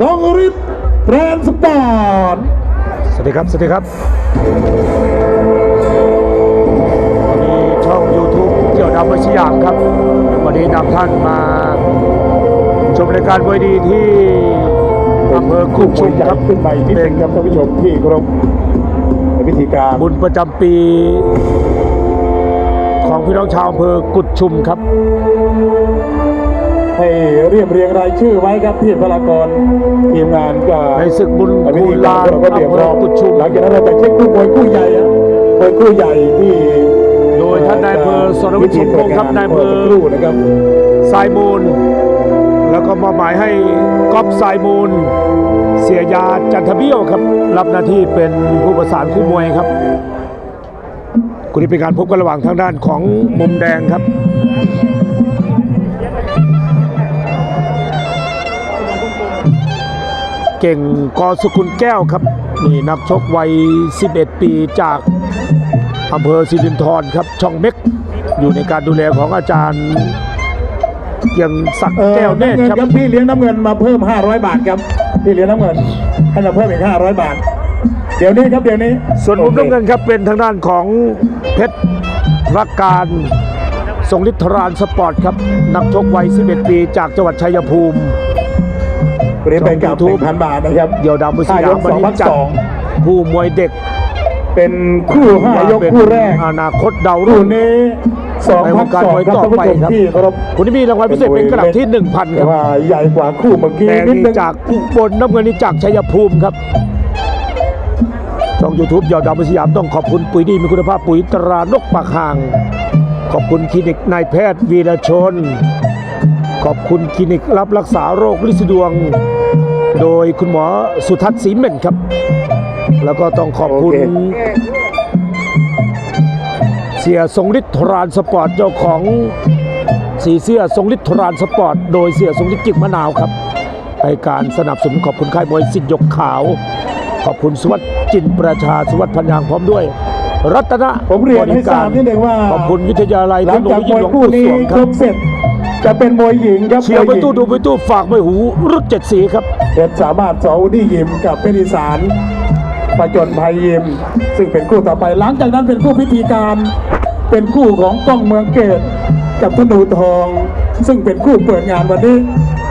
สองฤทธิ์แบรนด์สปอร์ตสวัสดีครับ สวัสดีครับวันนี้ช่อง YouTube เกี่ยวดำวิสยามครับ วันนี้นำท่านมาชมรายการมวยดีที่อำเภอกุกชุชุมมใหญ่ครับขึ้นไปนิดเป็นึนงครับท่านผู้ชมที่เคารพในพิธีการบุญประจำปี ของพี่น้องชาวอำเภอกุดชุมครับ ให้เรียบเรียงรายชื่อไว้ครับพี่พลากรทีมงานก็ในศึกบุญพิคูธีลาการนเราก็เตรียมพร้อมอำเภอกุดชุมหลังจากนั้นเราจะเช็คคู่มวยคู่ใหญ่อะมวยคู่ใหญ่ที่โดยท่านนายอำเภอสรวิทย์สมพงศ์ครับนายอำเภอสักครู่นะครับทรายมูล แล้วก็มอบหมายให้ก๊อฟทรายมูล เสียยาจันทเบี้ยวครับ รับหน้าที่เป็นผู้ประสานคู่มวยครับคุณนี้เป็นการพบกันระหว่างทางด้านของมุมแดงครับ เก่งกอสุกุลแก้วครับ นี่นักชกวัย 11 ปีจากอำเภอสิรินธรครับ ช่องเม็ก อยู่ในการดูแลของอาจารย์เกียงศักดิ์เออแก้วเนน้ำตเงิรนครับครับพี่เลี้ยงน้ำเงินมาเพิ่ม 500 บาทครับพี่เลี้ยงน้ำเงินให้มาเพิ่มอีก 500 บาท เดี๋ยวนี้ครับเดี๋ยวนี้ ส่วนมุมโอคน้ำเงินครับเป็นทางด้านของเพชรรักการทรงฤทธรานสปอร์ตครับ นักชกวัย 11 ปี จากจังหวัดชัยภูมิ วันนี้เป็นกับช่อง YouTube 1,000บาทนะครับเดี่ยวดำบุษห้ายยากมสวันองนี้พักจัดสองผู้มวยเด็ก เป็นคู่ห้ายกเป็นคู่แรกอนาคตดาวคู่รุ่งนี้สองในวพังกการสองมวยครับต่อท่านผู้ไปชมครับที่เคารพคุณที่มีรางวัลพิเศษเป็นกระดับที่1,000คแต่รับว่าใหญ่กว่าคู่เมื่อกี้แดงนิดนี่นึงจากอุบลน้ำเงินนี่จากชัยภูมิครับช่อง YouTube ยอดดาวสยามต้องขอบคุณปุ๋ยดีมีคุณภาพปุ๋ยตรานกปากห่าง ขอบคุณคลินิกนายแพทย์วีรชนข อบคุณคลินิกรับรักษาโรคลินดวง โดยคุณหมอสุทัศน์ศรีเม่นครับ แล้วก็ต้องขอบคุณเสียทรงฤทธิ์ทรานสปอร์ตเจ้าของสีเสื้อทรงฤทธิ์ทรานสปอร์ต โดยเสียทรงฤทธิ์จิกมะนาวครับให้การสนับสนุนขอบคุณค่ายมวยสิทธิ์ยกขาว ขอบคุณสวัสดิ์จินประชาสวัสดิ์พันยางพร้อมด้วย รัตนะผมเรียนให้ทราบนิดนึงว่า ขอบคุณวิทยาลัยหลัเทงคโนจาโลกยีมวยหลวงคู่ปู่นี้สวงคครรับบ เสร็จ จะเป็นมวยหญิงครับเชียร์มไปวยหญิตู้งดูไปตู้ฝากไปหูรุดเจ็ดสีครับ เพชรสามารถสอดียิมกับเพชรอีสานประจนภัยยิม ซึ่งเป็นคู่ต่อไปหลังจากนั้นเป็นคู่พิธีการ เป็นคู่ของกล้องเมืองเกตกับธนูทอง ซึ่งเป็นคู่เปิดงานวันนี้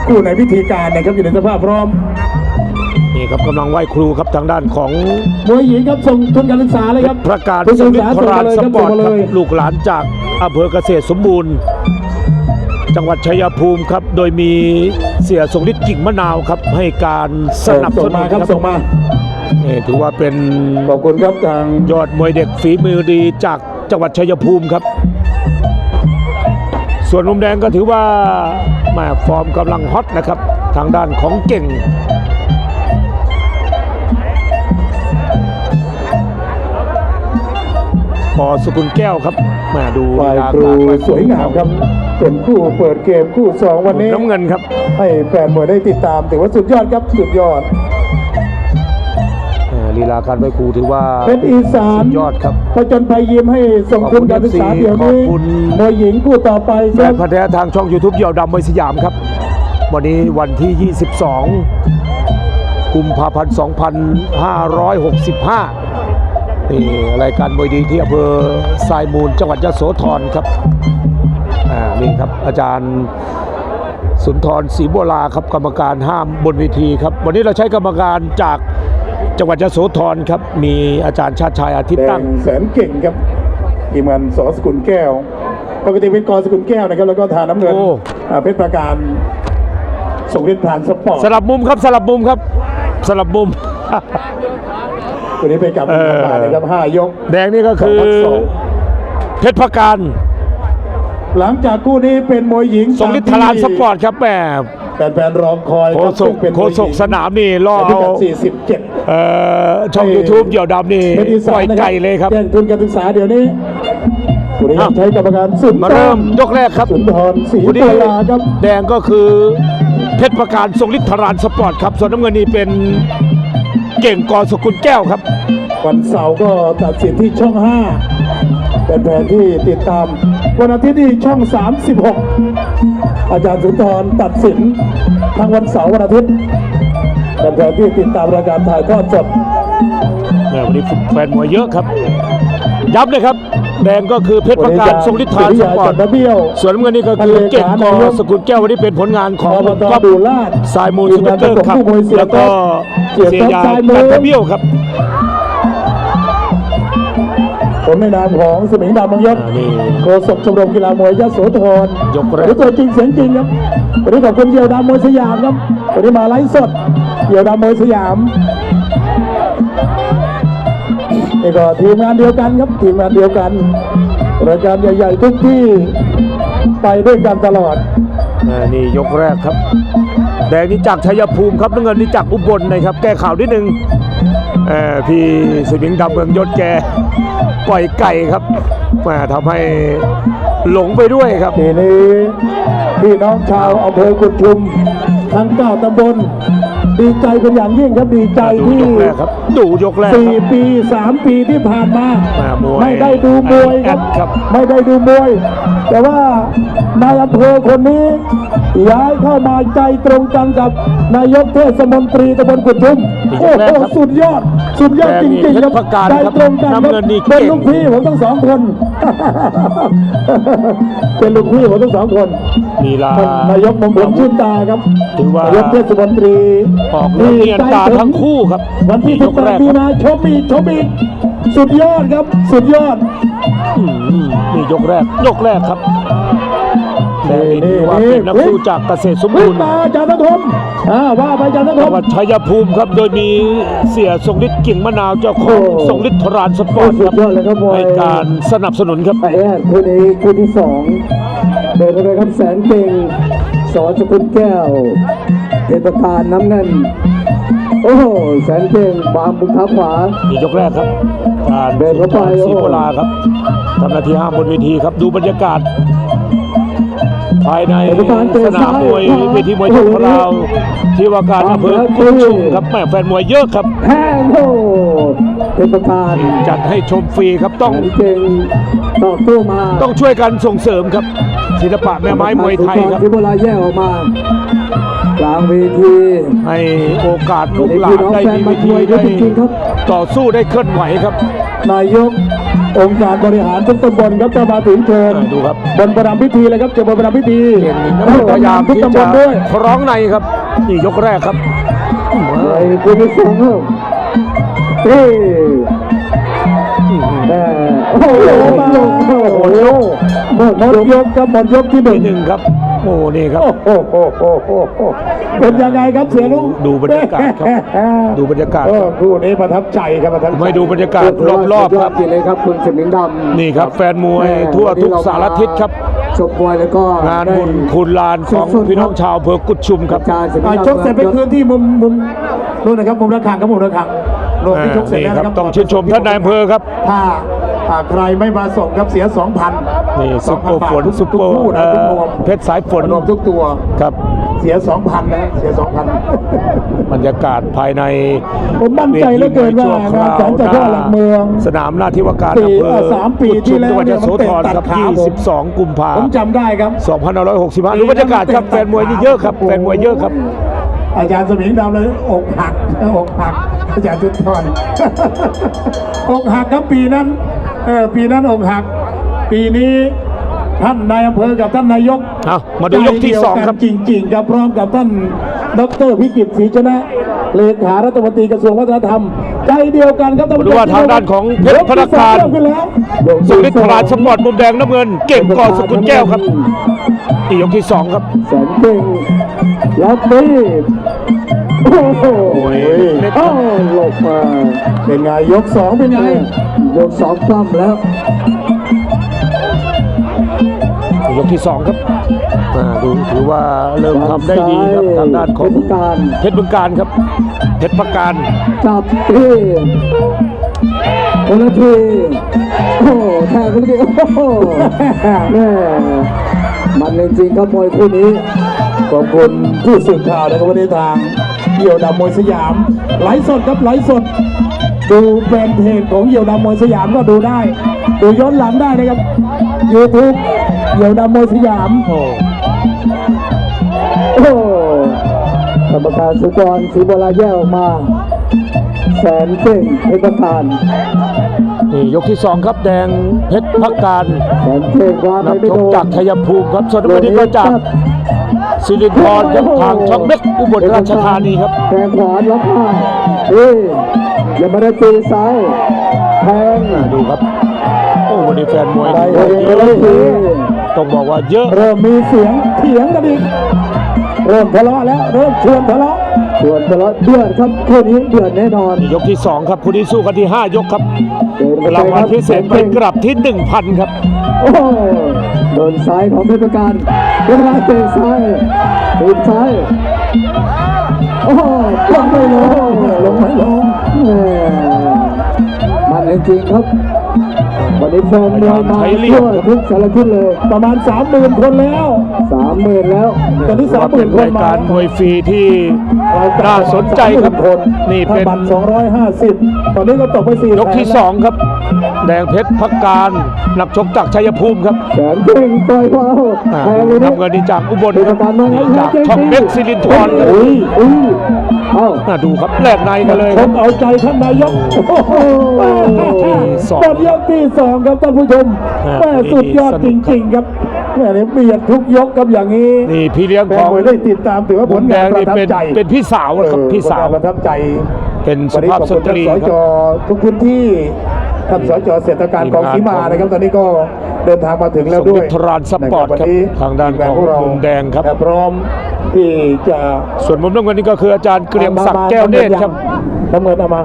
คู่ในพิธีการนะครับอยู่ในสภาพพร้อม นี่ครับกำลังไหว้ครูครับทางด้านของมวยหญิงครับส่งทุนการศึกษาเลยครับพระการทุนสการศึมิกทษาธส่งรามานเลยสครับปอส่งร์ตมาคเลรับย ลูกหลานจากอำเภอเกษตรสมบูรณ์ จังหวัดชัยภูมิครับ โดยมีเสียทรงฤทธิ์กิ่งมะนาวครับ ให้การสนับสส่งนุมานครับส่งมา นี่ถือว่าเป็นขอบคุณครับทางยอดมวยเด็กฝีมือดีจากจังหวัดชัยภูมิครับ ส่วนมุมแดงก็ถือว่าแมาฟอร์มกำลังฮอตนะครับ ทางด้านของเก่ง อสกุลแก้วครับมาดูฝ่ายลีลครูกไหว้สวยงามครับ เป็นคู่เปิดเกมคู่สองวันนี้น้ำเงินครับ ให้แฟนมวยได้ติดตามถือว่าสุดยอดครับสุดยอดอ่าลีลาการไหว้ครูถือว่าเป็นอีสานสุดยอดครับผจญภัยยิมให้ส่งทุนการศึกษาเดี๋ยวนี้ขอบคุณมวยหญิงคู่ต่อไปแฟครันบพันธุ์แท้ทางช่อง YouTube เหยี่ยวดำมวยสยามครับ วันนี้วันที่ 22 กุมภาพันธ์ 2565 นี่รายการมวยดีที่อำเภอทรายมูลจังหวัดยโสธรครับอ่านี่ครับอาจารย์สุนทรศรีโบวลาครับกรรมการห้ามบนเวทีครับ วันนี้เราใช้กรรมการจากจังหวัดยโสธรครับ มีอาจารย์ชาติชายอาทิตย์แดตั้งงแสนเก่งครับทีมงานสอสกุลแก้ว ปกติเป็นกอสกุลแก้วนะครับ แล้วก็ทาน้ำเงินโอ้อ่าเพชรประการส่งเล่นผ่านสปอร์ตสลับมุมครับสลับมุมครับสลับมุม วันนี้ไปกับเออบาทนะครับห้ายก แดงนี่ก็คือสองพันสองเพชรพการหลังจากคู่นี้เป็นมวยหญิงสงฤทธิ์ธารานสปอร์ตครับแหมแฟนๆรอคอยโคครับศซึ่กงเป็นโคศกสนามนี่ล่อพิเอากัด47เอ่อช่องให้ YouTube เหยี่ยวดำนี่เป็นอีปสาล่อนยนะคไกรัลเลยครับแย่งทุนการศึกษาเดี๋ยวนี้วันนี้อ้าวใช้กรรมการสุนมาทเริ่รมยกแรกครับสุนทรศรีคู่โบนี้ลาครับ แดงก็คือเพชรพการทรงฤทธิ์ธารานสปอร์ตครับ ส่วนน้ำเงินนี่เป็น เก่งกอสกุลแก้วครับ วันเสาร์ก็ตัดสินที่ช่อง5แฟนๆที่ติดตาม วันอาทิตย์นี้ช่อง 36 อาจารย์สุนทรตัดสินทางวันเสาร์วันอาทิตย์แฟนๆที่ติดตามรายการถ่ายทอดสดแม่วันนี้แฟนมวยเยอะครับย้ำเลยครับ แดงก็คือเพชรประการทรงฤทธาสปอร์ตจันทเบี้ยวส่วนน้ำเงินนี่ก็คือเก่งกอสกุลแก้ววันนี้เป็นผลงานของอบตก๊อฟดูลาดสายมูลสกุตเตอร์ครับผู้มวยเสียแล้วก็เสียเสียยาสายมือจันทเบี้ยวครับผมในนามของสมิงดาวบางยศอ่านี่โฆษกชมรมกีฬามวยยโสธรยกแรกวันนี้ตัวจริงเสียงจริงครับวันนี้ขอบคุณเดี่ยวดาวมวยสยามครับวันนี้มาไลฟ์สดเดี่ยวดาวมวยสยาม นี่ก็ทีมงานเดียวกันครับทีมงานเดียวกันรายการใหญ่ๆทุกที่ไปด้วยกันตลอดอ่านี่ยกแรกครับ แดงนี่จากชัยภูมิครับน้ำเงินนี่จากอุบลนะครับ แก้ข่าวนิดนึงเอ่อพี่สมิงดำเมืองยศแกปล่อยไก่ครับแหมาทำให้หลงไปด้วยครับ ทีนี้พี่น้องชาวอำเภอกุดชุมทั้งเก้าตำบล ดีใจเป็นอย่างยิ่งครับดีใจดูที่ยกแรกครับ ดูยกแรกสี่ครับปีสามปีที่ผ่านมามามวยไม่ได้ดูมวยครับแอดครับ ไม่ได้ดูมวย แต่ว่านายอำเภอคนนี้ ย้ายเข้ามาใจตรงกันกับนายกเทศมนตรีตำบลกุดชุมนี่โอ้ยกแรกโหครับสุดยอด สุดยอดแดจงนี่ริงๆครับเพชรประการใจครับตรงกันคน้ำรับเงินนี่เป็นเก่งลูกพี่ผมทั้งสองคน เป็นลูกพี่ผมทั้งสองคนลีลาท่านนายกมงคลชื่นตาครับถือว่านายกเทศมนตรีออกเรื่องเนียนตาทั้งคู่ครับ วันที่ยกแรก18มีครับนาชมอีกชมอีกสุดยอดครับ สุดยอดอืมนี่ยกแรกยกแรกครับ แดงนี่ถือว่าเป็นนักสู้จากเกษตรสมวิ่บูงรณ์มาอาจารย์นทมอ่าว่าไปอาจารย์นทจังมหวัดชัยภูมิครับโดยมีเสียทรงฤทธิ์กิ่งมะนาวเจ้าของโอ้ทรงฤทธิ์ทรานสปอโอ้ร์ตสุคดรับยอดเลยครับมวยให้การสนับสนุนครับไอ้แอดคู่นี้คู่ที่สองเดินไปครับแสนเก่งสอนสกุลแก้วเทศกาลน้ำเงินโอ้โหแสนเก่งบางบุกทับขวานี่ยกแรกครับการเดินเข้าไปศรีโอ้โบราครับทำหน้าที่ห้ามบนเวทีครับดูบรรยากาศ ภายในเดินเข้าไปเตะสนามมวยซ้ายเวทีมวยชั่วคราวที่ว่าการอำเภอกุดชุมครับแม่แฟนมวยเยอะครับแห้งโอ้เทศกาลจัดให้ชมฟรีครับต้องแสนเก่งต่อสู้มาต้องช่วยกันส่งเสริมครับ ศิลปะแม่ไม้มวยไทยครับที่โบราณแยกออกมากลางเวทีให้โอกาสลูกหลานได้มีวิธีได้ต่อสู้ได้เคลื่อนไหวครับนายก องค์การบริหารทุกตำบลครับจะมาถึงเชิญอ่าดูครับบนประดำพิธีเลยครับเจะบนประดำพิธีเก่งนี่ก็พยายามทุกที่ตำบจะลด้วยร้องในครับนี่ยกแรกครับไอ้คุณที่สองครับเฮ้แม่โอ้โหมาโอ้โหหมดยกครับหมดยกที่หนึ่ที่งหนึ่งครับ โอ้นี่ครับ โอ้โหโอ้โหโอ้โหเป็นยังไงครับเสียลุงดูบรรยากาศครับดูบรรยากาศเออคู่นี้ประทับใจครับประทับใจไม่ดูบรรยากาศรอบๆครับจริงเลยครับคุณสิมิงดำนี่ครับแฟนมวยทั่วทุกสารทิศครับ ชมมวยแล้วก็งานบุญคุณลานของพี่น้องชาวอำเภอกุดชุมครับการสิมิงอ่าดำชกเสร็จไปคืนที่มุมมุมนู่นนะครับมุมระฆังครับมุมระฆังโลกที่ชกเสร็จนี่แล้วครับนะครับต้องชื่นชมท่านนายอำเภอครับ ถ้าอ่าใครไม่มาส่งครับเสีย2,000นี่ ซุปเปอร์ฝนทุกซุปเปอร์ทุกคู่นะทุกรวมเพชรสายฝนรวมทุกตัวครับเสีย2,000นะเสีย2,000บรรยากาศภายใน ผมมั่นใจเหลือเกินว่างานแสนเจ้าพ่อหลักเมือง สนามหน้าที่ว่าการสี่อำเภอเอ่อสามปีที่แล้วจังหวัดเนี่ยยโสธรมันเตะตัดครับขาผม22กุมภาผมจำได้ครับ2565ดูบรรยากาศครับแฟนมวยนี่เยอะครับแฟนมวยเยอะครับ อาจารย์สมิงดำเลยอกหักอกหัก อาจารย์จุดทอนอกหักครับปีนั้นเออปีนั้นอกหัก ปีนี้ท่านนายอำเภอกับท่านนายกเอามาดูยกที่สองครับใจเดียวกันจริงๆครับพร้อมกับท่านดรพิกิตศรีชนะเลขารัฐมนตรีกระทรวงวัฒนธรรม ใจเดียวกันครับท่านผู้ชมาดูว่าทางด้านของเพชรพนักงานยกที่สองเริ่มขึ้นแล้วสุริทธิ์พลานสปอร์ตมุมแดงน้ำเงิน เก่งกอสกุลแก้วครับนี่ยกที่สองครับแสนเก่งแล้วตีโอ้โหโอ้ยเอ้าหลบมาเป็นไงยกสองเป็นไงยกสองปั้มแล้วนี่ ยกที่สองครับอ่าดูถือว่าเริ่มทำได้ดีครับทางด้านของเพชรการเพชรบึงการครับเพชรประการจับที่คนละทีโอ้โหแทงคนละทีโอ้โหแม่มันจริงๆครับมวยคู่นี้ขอบคุณผู้สื่อข่าวนะครับวันนี้ทางเหี่ยวดำมวยสยามไลฟ์สดครับไลฟ์สด ดูแฟนเพจของเหี่ยวดำมวยสยามก็ดูได้ ดูย้อนหลังได้นะครับ YouTube เดี่ยวดำมวยสยามโอ้โอ้กรรมการสุกรศรีบลาแยกออกมา แสนเก่งเพชรประการนี่ยกที่สองครับแดงเพชรพักการแสนเก่งว่านัไม่กไปชโดกนจากชัยภูมิครับส่วนวันนี้ก็จากสิรินทรครับทางช่องเม็กอุบลราชธานีครับแทงขวาล็อกห้าเฮ้ยอย่ามาได้ตีซ้ายแทงอ่าดูครับโอ้วันนี้แฟนมวยไปนี่เฮ้ยเฮ้ย ต้องบอกว่าเยอะเริ่มมีเสียงเถียงกันอีกเริ่มทะเลาะแล้วเริ่มชวนทะเลาะส่วนทะเลาะเดือดครับคู่นี้เดือดแน่นอนยกที่สองครับคู่นี้สู้กันที่ 5 ยกครับเดินไปรางวัลพิเศษไปแสนกก่งลับที่ 1,000 ครับโอ้โหโดนซ้ายของเพชรประการเพชรประการเตะซ้ายตีนซ้ายโอ้โหลงไม่ลงลงไม่ลงแหม่มันจริงๆครับ วันนี้แฟนมวยมาใช้เหลี่ยทั่มวครับทุกสารทิศเลย ประมาณสามหมื่นคนแล้วสามหมื่นแล้ว ตอนนี้สามหมื่นคนรายมาการมวยฟรีที่น่าสนใจครับคนนี่เป็นถ้าบัตรสองร้อยห้าสิบตอนนี้ก็ตกไปสี่ยกที่แสนแล้ว2ครับ แดงเพชรพักการนักชกจากชัยภูมิครับแสนเก่งต่อยเบาอ่าแทงเลยนี่นำเงินนี่จากอุบลเป็นคปรับระการมานี่ไงจากช่องเม็กซิลินทรครับอุ้ยอุ้ยเอ้าอ่าดูครับแลกในกันเลยชครับมเอาใจท่านนายกโอ้โหสองหมดยกที่สองครับท่านผู้ชมอ่าแม่สุดยอดสจนุกครับริงๆครับแม่เนี่ยเบียดทุกยกครับอย่างนี้นี่พี่เลี้ยงแฟขนองมวยได้ติดตามถือว่าผมุลมแดงานงประนี่ทับเป็นใจเป็นพี่สาวนะครับเออพี่สาวผลงนประทับใจ เป็นสุวันนี้ภาพขอบสคุณตท่านรีสคจรับทุกพื้นที่ ท่านสจเศรษฐการทีมกองงานสีมาของนะครับตอนนี้ก็เดินทางมาถึงแล้วด้วยสมมิตรรานสปอร์ตนะวันนี้ครับทางด้านทีมของพวกเรามุมแดงครับพร้อมที่จะส่วนมุมน้ำเงินนี่ก็คืออาจารย์เกรียงศักดิ์แก้วเนตรครับน้ำเงินเอามา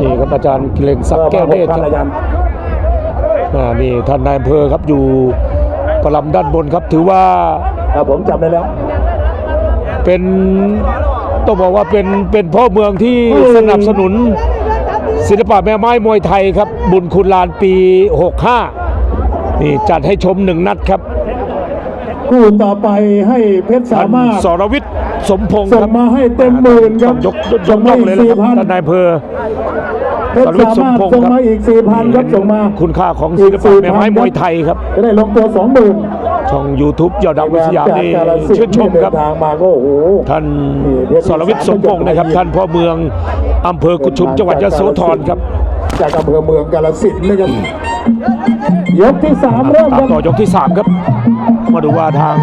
นี่ครับอาจารย์เกรียงศักดิ์แก้วเนตรท่าคนรับอาจารย์อ่านี่ท่านนายอำเภอครับอยู่ประลำด้านบนครับถือว่าอ่าผมจำได้แล้ว เป็นต้องบอกว่าเป็นเป็นพ่อเมืองที่อืมสนับสนุน ศิลปะแม่ไม้มวยไทยครับ บุญคุณลานปี 65 นี่จัดให้ชมหนึ่งนัดครับ คู่ต่อไปให้เพชรสาท่านมารถสรวิทย์สมพงศ์ส่งครับมาให้เต็มหมื่นครับยกยกยส่งกมาย่องอีเลยกนะสี่ครับพันท่านนายอำเภอเพชรสามารถส่งมาอีกสี่พันครับส่งมาคุณค่าของศิลปะแม่ไม้มวยไทยครับจะได้ลงตัวสองหมื่นช่อง YouTube ยอดดาววิทยามนี่ชื่นชมครับเดินทางมาก็โอ้โหท่านสรวิทย์สมพงศ์นะครับ ท่านพ่อเมือง อำเภอกุชุมจังหวัดยโสธรครับ จากอำเภอเมืองกาฬสินธุ์นะครับยกที่สามเริ่มตาคมรับต่อยกที่ 3 ครับ มาดูว่าทาง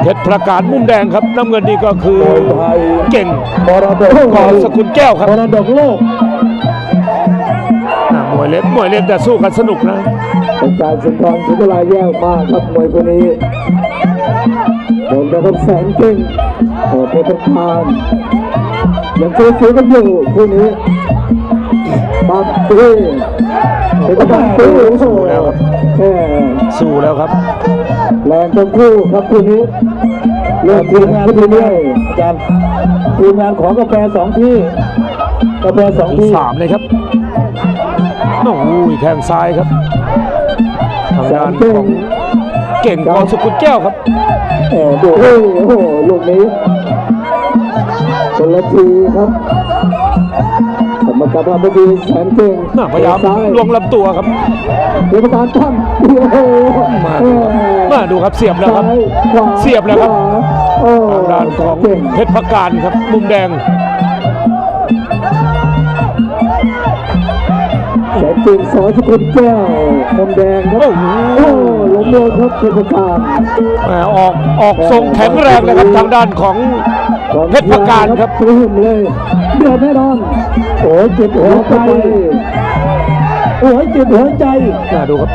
เพชรประการมุมแดงครับ น้ำเงินนี่ก็คือโดยไทยเก่งมรดกกอสกุลแก้วครับมรดกโลกอ่ามวยเล็กมวยเล็กแต่สู้กันสนุกนะ เป็นการสุนทรสุนทรายแย่มากครับมวยคนนี้โดนนะครับแสนเก่งโอ้เพชรประการ ยังเจอเสียกันอยู่คู่นี้ปัดตีเพชรประการตีโอ้โหแล้วครับแหม่สู้แล้วครับ แรงทั้งคู่ครับคู่นี้เริ่มทีมงานทีนี้อาจารย์ทีมงานของกาแฟสองที่กาแฟสองที่ที่สามเลยครับโอ้โหแข้งซ้ายครับทางแสด้านนเก่ของงเก่งกอสกุลแก้วครับเออดูโอ้โหลูกนี้ คนละทีครับกรรมการพอดีแสนเก่งน่าพยายามซ้ายลวงลำตัวครับกรรมการตั้งโอ้โหมาเออมาดูครับเสียบแล้วครับ ซ้ายขวาเสียบแล้วครับขวาโอ้ทางด้านของเก่งเพชรพักการครับมุมแดง แสนเก่งสอสกุลแก้วมุมแดงครับโอ้โห โอ้ล้มลงครับเพชรประการ แหมออกออกทรงแข็งแรงเลยครับทางด้านของ เพชรประการครับปลื้มเลยเดือดแน่นอนโอ้ยเจ็บหัวหัวใจใจโอ้ยเจ็บหัวใจน่าดูครับ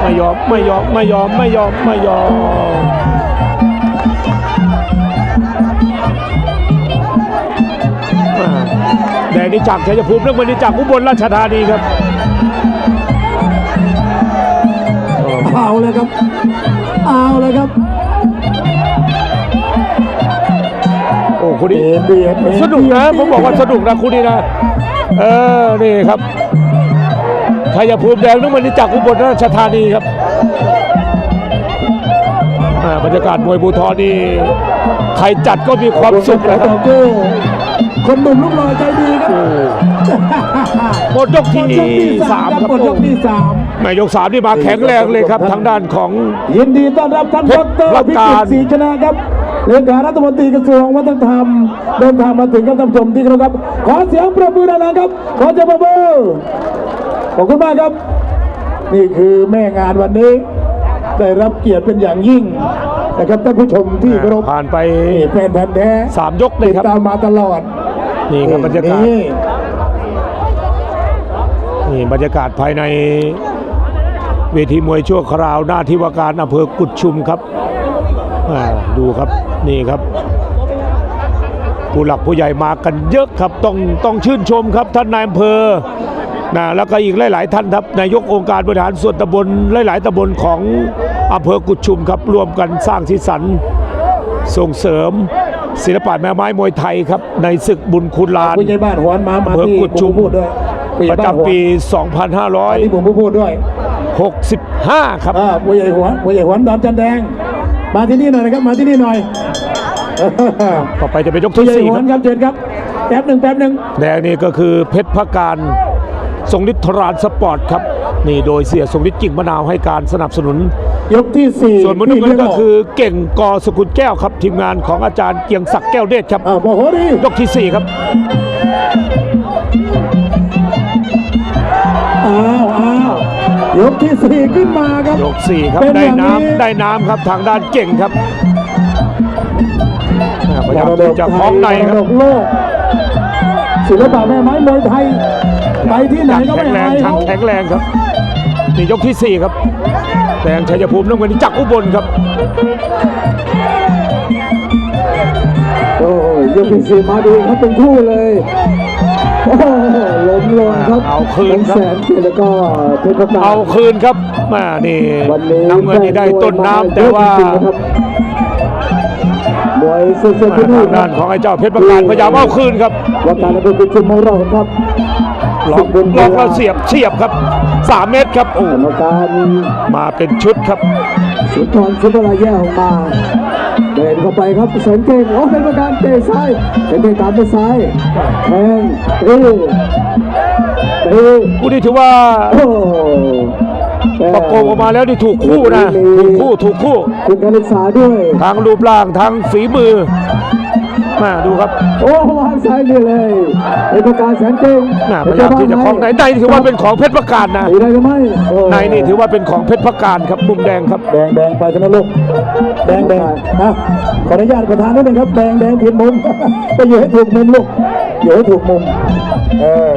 ไม่ยอมไม่ยอมไม่ยอมไม่ยอมไม่ยอมอ่าแดงนี่จากชัยภูมิเรื่องมันนี่จากอุบลราชธานีครับเอาเลยครับ เอาเลยครับ คุณนี่เบียดเบียดสนุกนะผมบอกว่าสนุกนะคุณนี่นะเออนี่ครับชัยภูมิแดงนึกมันนี่จากอุบลราชธานีครับอ่าบรรยากาศมวยบูทอนี่ใครจัดก็มีความสุขแล้นะวครับก็คนหนุ่มลูกหล่อใจดีครับหมดยกที่หมดยกที่สามครับหมดยกที่สามแม่ยกสามนี่มาแข็งแรงเลยครับ ทางด้านของยินดีต้อนรับท่านเพดชรรประพิกาจิรตรศรีชนะครับ เลขารัฐมนตรีกระทรวงวัฒนธรรมเดินทางมาถึงครับท่านผู้ชมที่เคารพครับ ขอเสียงประมือดังๆครับ ขอเสียงประมือขอบคุณมากครับ นี่คือแม่งานวันนี้ ได้รับเกียรติเป็นอย่างยิ่งนะครับท่านผู้ชมที่เคารพผ่านไปนี่แฟนพันธ์แท้สามยกเลยติดครับ ตามมาตลอดนี่ครับบรรยากาศ นี่นี่บรรยากาศภายในเวทีมวยชั่วคราวหน้าที่ว่าการอำเภอกุดชุมครับอ่าดูครับ นี่ครับ ผู้หลักผู้ใหญ่มากันเยอะครับต้องต้องชื่นชมครับท่านนายอำเภอนะแล้วก็อีกหลาย ๆ ท่านครับนายกองค์การบริหารส่วนตำบลหลาย ๆตำบลของอำเภอกุดชุมครับร่วมกันสร้างสีสันส่งเสริมศิลปะแม่ไม้มวยไทยครับในศึกบุญคุณลานผู้ใหญ่บ้านหวนมามาอำเภอที่กุดชุมผมพูดด้วยผู้ใหปญ่ระบ้านหวนจำปีที่ผมพูดด้วย2565 ครับอ่าผู้ใหญ่หวนผู้ใหญ่หวนดอนจันแดง มาที่นี่หน่อยนะครับ มาที่นี่หน่อยต่อไปจะเป็นยกผู้ที่ใหญ่สี่หวคนรับครับเชิญครับแป๊บหนึ่งแป๊บหนึ่งแดงนี่ก็คือเพชรพการทรงฤทธิ์ทรานสปอร์ตครับนี่โดยเสียทรงฤทธิ์กิ่งมะนาวให้การสนับสนุน ยกที่สี่ส่วนมนุษย์ที่ก็คือเก่งกอสกุลแก้วครับ ทีมงานของอาจารย์เกียงศักดิ์แก้วเดชครับอ่าโมโหดียกที่สี่ครับอ้าวอ้าว ยกที่สี่ขึ้นมาครับยกสี่ครับเป็นได้อย่างนี้น้ำได้น้ำครับทางด้านเก่งครับอ่าพยายามที่จะคล้องในคมรัรบดกโลกศิลปะแม่ไม้มวยไทยไปที่ไหนยังก็แข็ไม่งแรหางยทั้งแข็งแรงครับนี่ยกที่สี่ครับแดงชัยภูมิน้ำเงินจากอุบลครับโอ้ยยกที่สี่มาดูครับเป็นคู่เลย โอ้โหล้มลงครับเอาคืนครับ แสนเกียรติแล้วก็เพชรประกาศเอาคืนครับแมานี่วันนี้น้ำเงินนี่ได้ต้นน้ำแต่ว่าเยอะจริงๆนะครับมวยเสื้อเสื้อมาที่นี่ทางด้านของไอ้เจ้าเพชรประการพยายามเอาคืนครับว่าการระเบิดกุจุมของเราครับล็อกล็อกแล้วเสียบเสียบครับสามเมตรครับโอ้กรรมการมาเป็นชุดครับสุนทรสุนทรแย่ออกมา เดินเข้าไปครับแสนเก่งโอ้เป็นประการเตะซ้ายเป็นเตะตามไปซ้ายแทงตีตีคู่นี้ถือว่าโอ้แม่ประโกงออกมาแล้วนี่ถูกคู่นะ ถูกคู่ถูกคู่ คุณการศึกษาด้วย ทางรูปร่างทางฝีมือ มาดูครับโอ้วางซ้ายนี่เลยเป็นประการแสนเก่งน่าพยายามที่จะคล้องในในถือว่าเป็นของเพชรประการนะตีได้หรือไม่โอ้ในนี่ถือว่าเป็นของเพชรประการครับมุมแดงครับแดงแดงไปชนะลูกแดงแดงนะขออนุญาตประธานนิดนึงครับแดงแดงผิดมุมไปอยู่ให้ถูกมุมลูกอยู่ให้ถูกมุมเออ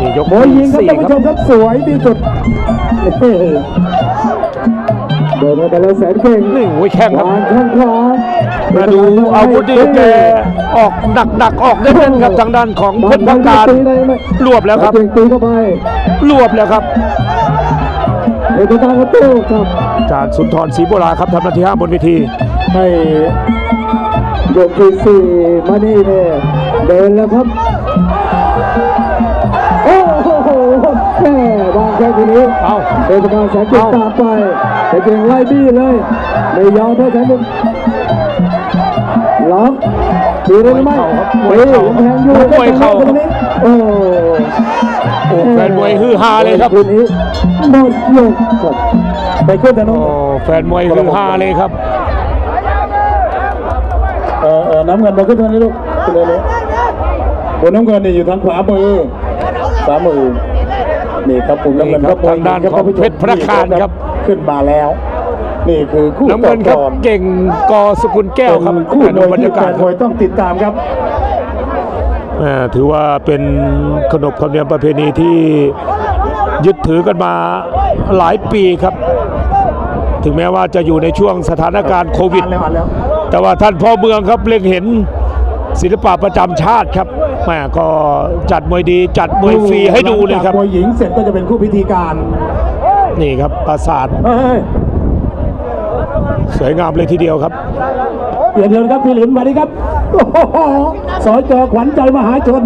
นี่ยกมวยยิที่งครับสี่ท่านคผู้ชรับมครับสวยที่สุดนี่ เดินเข้าไปแล้วแสนเก่งนี่โอ้ยแข้งครับวางข้างขวามาดูอาวุธที่แกออกหนักหนักๆออกเน้นๆครับทางด้านของเพชรพังการตีได้ไหมรวบแล้วครับเก่งตีเข้าไปรวบแล้วครับเอกตาก็โต้ครับอาจารย์สุนทรศรีโบราณครับทำหน้าที่ห้าบนเวทีให้ยกที่สี่มานี่เนี่ยเดินแล้วครับโอ้ ทีนี้เอาเอกตาแสนเก่งตามไปแต่เก่งไล่บี้เลยไม่ยอมให้แสนเก่งล็อกตีได้หรือไม่มวยเข่าครับมวยเข่าแทงอยู่มวยเข่าครับโอ้โอ้แฟนมวยฮือฮาเลยครับทีนี้หมดยกครับไปขึ้นถนโอ้นแฟนมวยฮือฮาเลยครับเออเออน้ำเงินมาขึ้นทางนี้ลูกขึ้นเลยเลยบนน้ำเงินนี่อยู่ทางขวามือขวามือ นี่ครับผมน้ำเงินนี่ครับมวยทางด้านครับของท่ผู้ชมเพชรพระคารครับ ขึ้นมาแล้ว นี่คือคู่น้ำเงินครับต่อก่อนเก่งกอสกุลแก้วครับเป็นคู่ดูมวยบรรที่ยาแฟกาศนคมรับวยต้องติดตามครับ อ่าถือว่าเป็นขนบธรรมเนียมประเพณีที่ยึดถือกันมาหลายปีครับ ถึงแม้ว่าจะอยู่ในช่วงสถานการณ์โควิด อ่านแล้วอ่านแล้ว แต่ว่าท่านพ่อเมืองครับเล็งเห็นศิลปะประจำชาติครับ แม่ก็จัดมวยดีจัดมวยฟรีให้ดูเลยครับหงจากมวยหญิงเสร็จก็จะเป็นคู่พิธีการ นี่ครับปราสาทเฮ้ยสวยงามเลยทีเดียวครับเดี๋ยวเดี๋ยวครับพี่หลิมมาดิครับโอ้โหสจขวัญใจมหาชน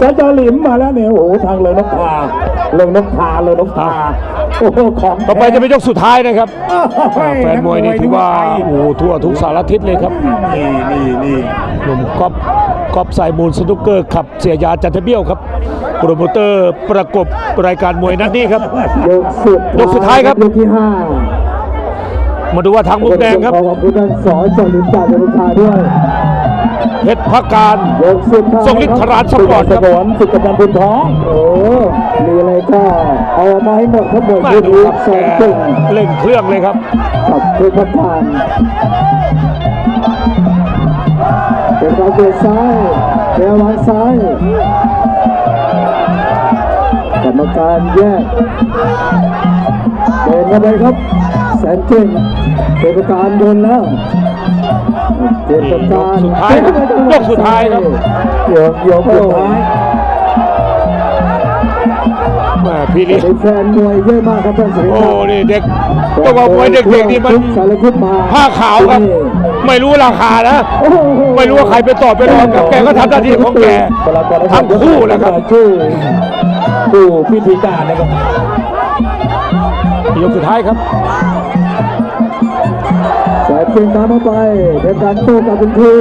สจหลิมมาแล้วเนี่ยโอ้โหทางเลยนกพาเลยนกพาเลยนกพาโอ้โหของต่อไปจะเป็นยกสุดท้ายนะครับโอ้โหแฟนมวยนี่ถือว่าโอ้โหทั่วทุกสารทิศเลยครับนี่นี่นี่หนุ่มก๊อฟ ก๊อฟสายมูลสนุกเกอร์ขับเสียยาจันทเบี้ยวครับโปรโมเตอร์ประกบรายการมวยนัดนี้ครับยกสุดยกสุดท้ายครับยกที่ห้ามาดูว่าทางมุมแดงครับขอขอบคุณท่านสอนจอลินจากบุญชาด้วยเพชรพักการยกสุดท้ายทรงฤทธิ์ธารานสปอร์ตสครับมรสิทธิ์กำนันบุญท้องโอ้มีอะไรก็เอามาให้หมดทั้งหมดมาที่ดูดูครับสอนแกเก่งเล่นเครื่องเลยครับกับเพชรพัฒาน เป็นการเบียดซ้ายแนววางซ้ายกรรมการแยกเดินเข้าไปครับ แสนเก่งเป็นประการโดนแล้วเป็นประการสุดท้ายครับยกสุดท้ายครับเดี๋ยวเดี๋ยวสุดท้ายแม่พี่นี่มีแฟนมวยเยอะมากครับท่านสุริโอ้ยะนี่เด็กต้องบอกมวยเด็กๆนี่มันสารพัดมาผ้าขาวครับ ไม่รู้ราคานะโอ้โหไม่รู้ว่าใครไปต่อไปรองกับแกก็ทำหน้าที่ของแกทั้งคู่แหละครับชื่อผู้พิธีการนะครับยกสุดท้ายครับสายเพียงตามเข้าไปเป็นการโต้กลับเป็นที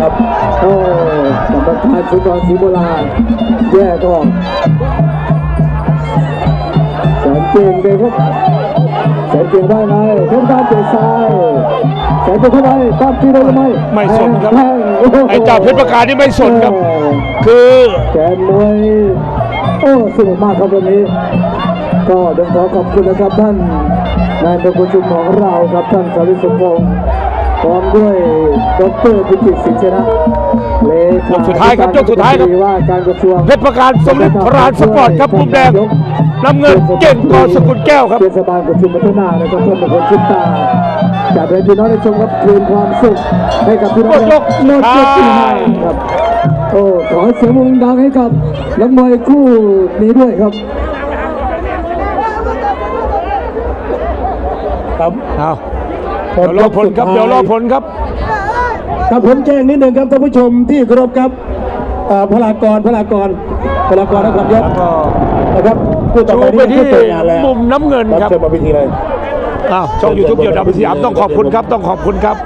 ครับโอ้กรรมการสุนทรศรีโบราณแยกออกแสนเก่งเลยครับ แสนเก่งได้ไงเพ่นการเตะซ้ายแสนเก่งเข้าไปตามที่ได้หรือไม่ไม่สนครับ แทงโโหไอ้เจ้าเพชรประการนี่ไม่สนครับ คือแกนมวยโอ้สนุกมากครับวันนี้ ก็ต้องขอขอบคุณนะครับท่านนายประชุมของเราครับท่านสาริสมพงศ์พร้อมด้วยดรพิจิตรสินชนะเลขา ยกสุดท้ายครับยกสุดท้ายครับว่าการกระทรวงเพชรประการทรงฤทธิ์รานสปอร์ตครับมุมแดงน้ำเงินเก่งกอสกุลแก้วครับเทศบาลประชุมพัฒนานะครับท่านประธานชิดตาจากเรนพี่น้องในชมครับคืนความสุขให้กับพี่น้องหมดยกหมดยกที่สุดห้าท้ายครับโอ้ขอเสียงมือดังให้กับนักมวยคู่นี้ด้วยครับครับเอาเดี๋ยวรอผลครับเดี๋ยวรอผลครับ ครับผมแจ้งนิดหนึ่งครับท่านผู้ชมที่เคารพครับเอ่อพลากรพลากรพลากรนะครับยศแล้วก็นะครับผู้ต่อชูไปไปนี้ที่ผู้เปิดงานแล้วมุมน้ำเงินครับเชิญมาพิธีเลยอ้าวช่องยูทูบเดี่ยวดำสยามต้องขอบคุณครับต้องขอบคุณครับ